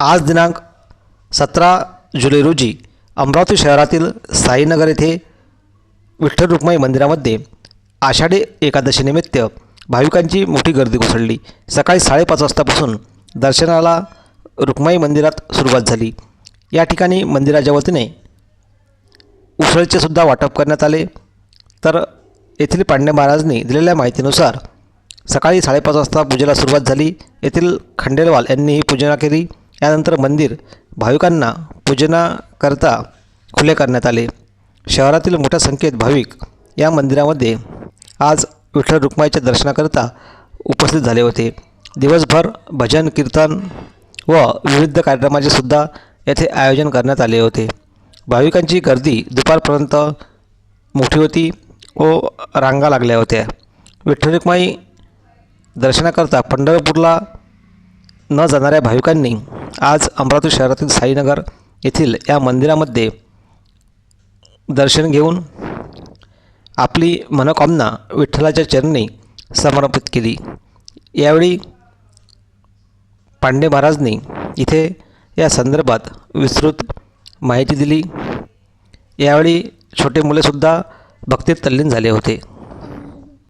आज दिनांक सतरा जुलै रोजी अमरावती शहरातील साईनगर येथे विठ्ठल रुक्माई मंदिरामध्ये आषाढी एकादशीनिमित्त भाविकांची मोठी गर्दी कोसळली. सकाळी साडेपाच वाजतापासून दर्शनाला रुक्माई मंदिरात सुरुवात झाली. या ठिकाणी मंदिराच्या वतीने उसळीचे सुद्धा वाटप करण्यात आले. तर येथील पांडे महाराजांनी दिलेल्या माहितीनुसार सकाळी साडेपाच वाजता पूजेला सुरुवात झाली. येथील खंडेलवाल यांनी ही पूजना केली. यानंतर मंदिर. भाविकांना पूजनाकरता खुले करण्यात आले. शहरातील मोठ्या संख्येत भाविक या मंदिरामध्ये आज विठ्ठल रुक्माईच्या दर्शनाकरता उपस्थित झाले होते. दिवसभर भजन कीर्तन व विविध कार्यक्रमाचे सुद्धा येथे आयोजन करण्यात आले होते. भाविकांची गर्दी दुपारपर्यंत मोठी होती व रांगा लागल्या होत्या. विठ्ठल रुक्माई दर्शनाकरता पंढरपूरला न जाणाऱ्या भाविकांनी आज अमरावती शहरातील साईनगर येथील या मंदिरामध्ये दर्शन घेऊन आपली मनोकामना विठ्ठलाच्या चरणी समर्पित केली. यावेळी पांडे महाराजनी इथे या संदर्भात विस्तृत माहिती दिली. यावेळी छोटे मुलेसुद्धा भक्तीत तल्लीन झाले होते.